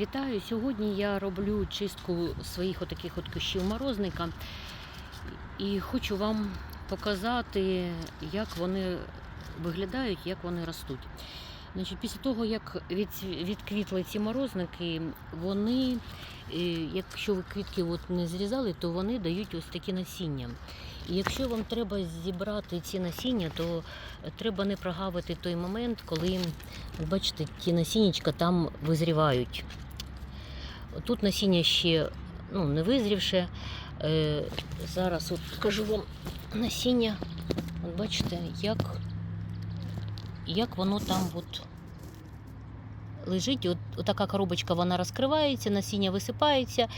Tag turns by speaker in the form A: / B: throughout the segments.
A: Вітаю! Сьогодні я роблю чистку своїх отаких от кущів морозника і хочу вам показати, як вони виглядають, як вони ростуть. Значить, після того, як від, відквітли ці морозники, вони, е, якщо ви квітки от не зрізали, то вони дають ось такі насіння. І якщо вам треба зібрати ці насіння, то треба не прогавити той момент, коли бачите, ті насіннячка там визрівають. Тут насіння ще ну, не визрівше. Зараз от покажу вам насіння. От бачите, як, як воно там от лежить. От, от така коробочка вона розкривається, насіння висипається,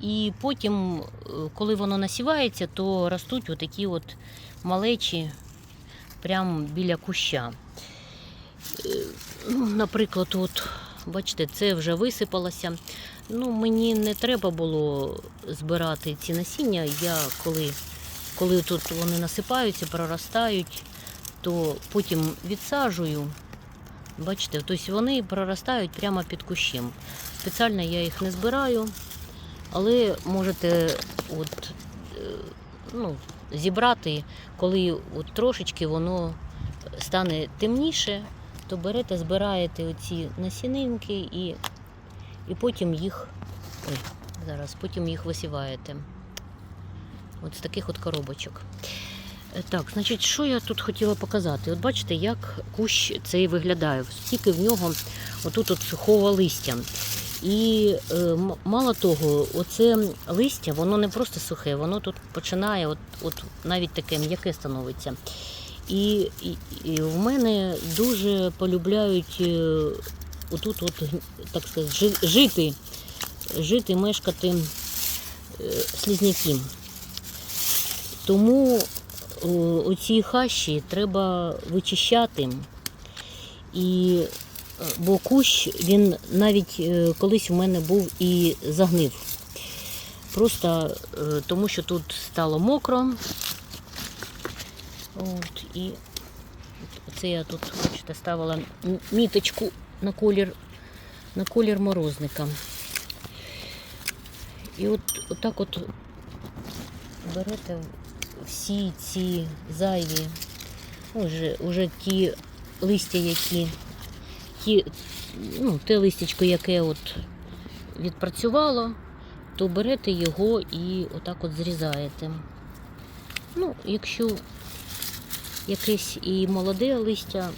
A: і потім, е, коли воно насівається, то ростуть отакі от малечі прямо біля куща. Е, ну, Наприклад, от, бачите, це вже висипалося. Ну, мені не треба було збирати ці насіння. Я коли, коли тут вони насипаються, проростають, то потім відсаджую. Бачите, тобто вони проростають прямо під кущем. Спеціально я їх не збираю, але можете от, е, ну, зібрати, коли от трошечки воно стане темніше, то берете, збираєте оці насінинки і, і потім їх ой, зараз, потім їх висіваєте. От з таких от коробочок. Е, Так, значить, що я тут хотіла показати? От бачите, як кущ цей виглядає. Стільки в нього отут от сухого листя. І е, мало того, оце листя, воно не просто сухе, воно тут починає, от, от навіть таке м'яке становиться. І, і, і в мене дуже полюбляють е, отут, от, так сказати, жити, жити, мешкати е, слізняки. Тому оці хащі треба вичищати. І, е, бо кущ він навіть е, колись у мене був і загнив. Просто е, тому, що тут стало мокро. От, і це я тут, бачите, ставила міточку на колір, на колір морозника. І от, отак от берете всі ці зайві, ну, вже, вже ті листя, які, ті, ну, те листячко, яке от відпрацювало, то берете його і отак от зрізаєте. Ну, якщо якесь і молоде листя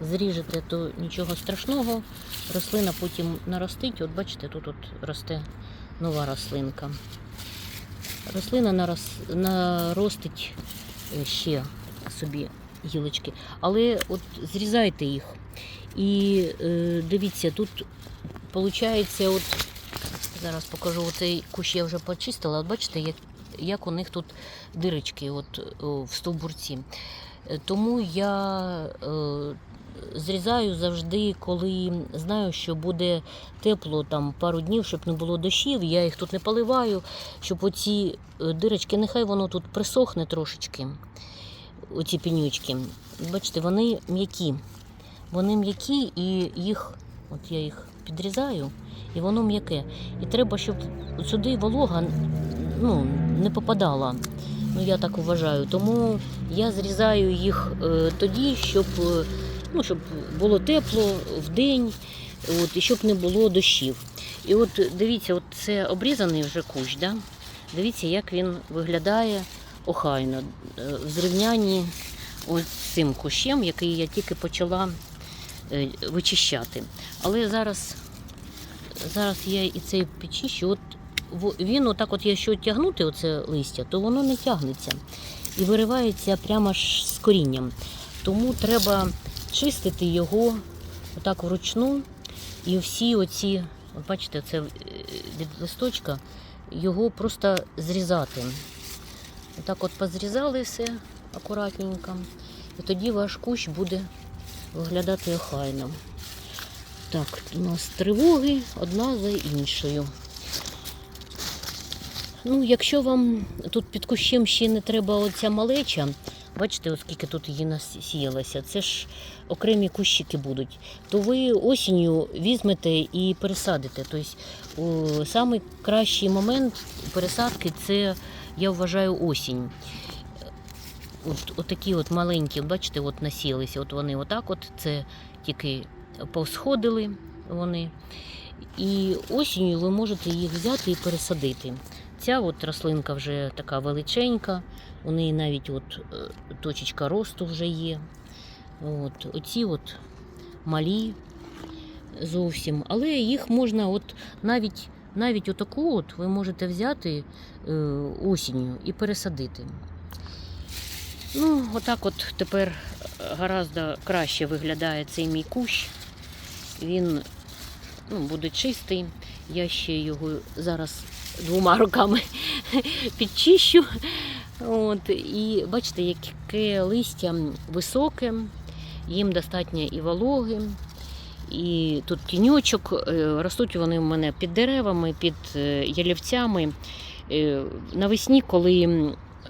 A: зріжете, то нічого страшного. Рослина потім наростить. От бачите, тут от росте нова рослинка. Рослина нарос, наростить е, ще собі гілочки. Але от зрізайте їх. І е, дивіться, тут виходить, от зараз покажу оцей кущ я вже почистила. От бачите, як, як у них тут дирочки от, о, в стовбурці. Е, Тому я е, зрізаю завжди, коли знаю, що буде тепло там пару днів, щоб не було дощів. Я їх тут не поливаю, щоб оці е, дирочки, нехай воно тут присохне трошечки, оці пенючки. Бачите, вони м'які. Вони м'які і їх, от я їх підрізаю, і воно м'яке. І треба, щоб сюди волога ну, не попадала. Ну, я так вважаю. Тому я зрізаю їх е, тоді, щоб, е, ну, щоб було тепло в день, от, і щоб не було дощів. І от дивіться, от це обрізаний вже кущ, да? дивіться, як він виглядає охайно е, в зрівнянні з цим кущем, який я тільки почала е, вичищати. Але зараз, зараз я і цей підчищу. От він отак, от якщо тягнути оце листя, то воно не тягнеться і виривається прямо ж з корінням. Тому треба чистити його отак вручну. І всі оці, бачите, це е, від листочка, його просто зрізати. Отак от позрізали все акуратненько. І тоді ваш кущ буде виглядати охайно. Так, у нас тривоги одна за іншою. Ну, якщо вам тут під кущем ще не треба оця малеча, Бачите, оскільки тут її насіялося, це ж окремі кущики будуть. То ви осінню візьмете і пересадите. Тобто, самий кращий момент пересадки це, я вважаю, осінь. От, от такі от маленькі, бачите, от насілися. От вони отак, от це тільки повсходили вони. І осінню ви можете їх взяти і пересадити. Ця от рослинка вже така величенька, у неї навіть от е, точечка росту вже є. От, оці от малі зовсім. Але їх можна от навіть, навіть отаку от ви можете взяти е, осінню і пересадити. Ну, отак от тепер гораздо краще виглядає цей мій кущ. Він ну, буде чистий. Я ще його зараз двома руками підчищу. От, і бачите, яке листя високе, їм достатньо і вологи, і тут тіньочок. Е, Ростуть вони в мене під деревами, під е, ялівцями. Е, Навесні, коли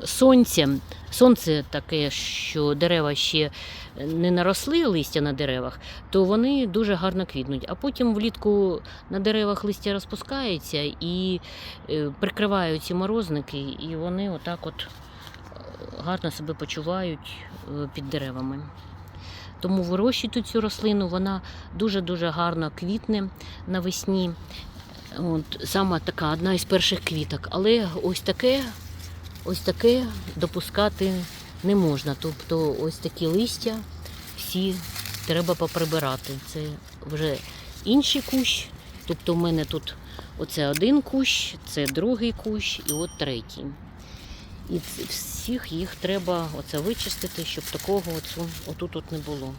A: м, сонце, сонце таке, що дерева ще не наросли листя на деревах, то вони дуже гарно квітнуть. А потім влітку на деревах листя розпускається і е, прикривають ці морозники, і вони отак от е, гарно себе почувають е, під деревами. Тому вирощуйте цю рослину, вона дуже-дуже гарно квітне навесні. От, саме така одна із перших квіток. Але ось таке, ось таке допускати не можна. Тобто ось такі листя всі треба поприбирати. Це вже інший кущ. Тобто в мене тут оце один кущ, це другий кущ і от третій. І всіх їх треба оце вичистити, щоб такого оцю, отут от не було.